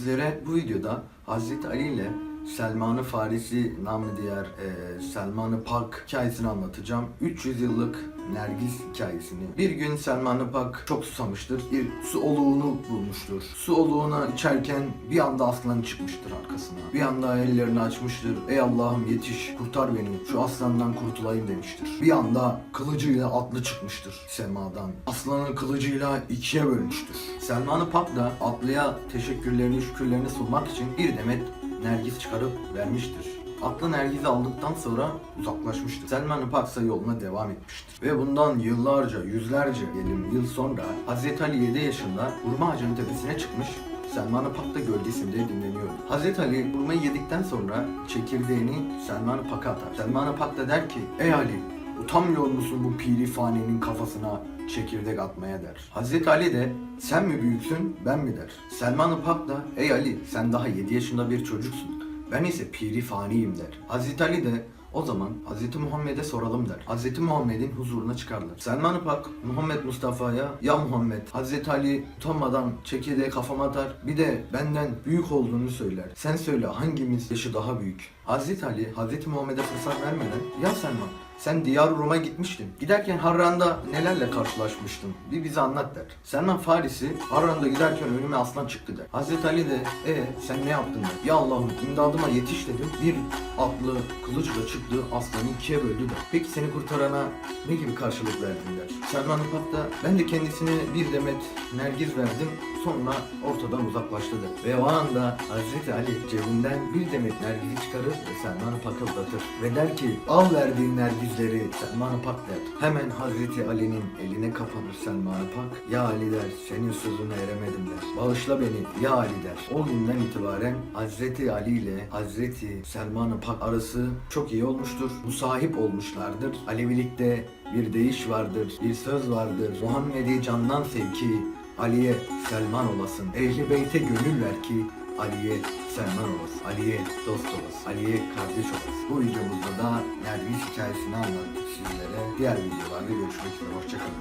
Sizlere bu videoda Hazreti Ali ile Selman-ı Farisi namı diğer e, Selman-ı Pak hikayesini anlatacağım. 300 yıllık Nergis hikayesini. Bir gün Selman-ı Pak çok susamıştır. Bir su oluğunu bulmuştur. Su oluğunu içerken bir anda aslan çıkmıştır arkasına. Bir anda ellerini açmıştır. Ey Allah'ım yetiş kurtar beni şu aslandan kurtulayım demiştir. Bir anda kılıcıyla atlı çıkmıştır semadan. Aslanın kılıcıyla ikiye bölmüştür. Selman-ı Pak da atlıya teşekkürlerini şükürlerini sunmak için bir demet nergis çıkarıp vermiştir. Atlı nergizi aldıktan sonra uzaklaşmıştır. Selman-ı Paksa yoluna devam etmiştir. Ve bundan yıllarca, yüzlerce diyelim yıl sonra Hazreti Ali 7 yaşında hurma ağacının tepesine çıkmış Selman-ı Pak da gölgesinde dinleniyor. Hazreti Ali hurmayı yedikten sonra çekirdeğini Selman-ı Pak'a atar. Selman-ı da der ki Ey Ali utanmıyor musun bu piri fanenin kafasına çekirdek atmaya der. Hazreti Ali de sen mi büyüksün ben mi der. Selman-ı Pak da ey Ali sen daha 7 yaşında bir çocuksun. Ben ise piri faniyim der. Hazreti Ali de o zaman Hazreti Muhammed'e soralım der. Hazreti Muhammed'in huzuruna çıkarlar. Selman-ı Pak Muhammed Mustafa'ya ya Muhammed Hazreti Ali utanmadan çekirdeği kafama atar bir de benden büyük olduğunu söyler. Sen söyle hangimiz yaşı daha büyük? Hazreti Ali Hazreti Muhammed'e fırsat vermeden ya Selman sen Diyar Rum'a gitmiştin. Giderken Harran'da nelerle karşılaşmıştın? Bir bize anlat der. Selman Farisi Harran'da giderken önüme aslan çıktı der. Hazreti Ali de e sen ne yaptın der. Ya Allah'ım imdadıma yetiş dedim. Bir atlı kılıçla çıktı aslanı ikiye böldü der. Peki seni kurtarana ne gibi karşılık verdin der. Selman da ben de kendisine bir demet nergiz verdim. Sonra ortadan uzaklaştı der. Ve o anda Hazreti Ali cebinden bir demet nergizi çıkarır ve Selman Ipak'a uzatır. Ve der ki al verdiğin nergizleri Selman Ipak der. Hemen Hazreti Ali'nin eline kapanır Selman Ipak. Ya Ali der senin sözüne eremedim der. Bağışla beni ya Ali der. O günden itibaren Hazreti Ali ile Hazreti Selman Ipak arası çok iyi olmuştur. Musahip olmuşlardır. Alevilikte bir deyiş vardır, bir söz vardır. Muhammed'i candan sevki, Ali'ye Selman olasın. Ehli beyte gönül ver ki Ali'ye Selman olasın. Ali'ye dost olasın. Ali'ye kardeş olasın. Bu videomuzda da Nergis hikayesini anlattık sizlere. Diğer videolarda görüşmek üzere. Hoşçakalın.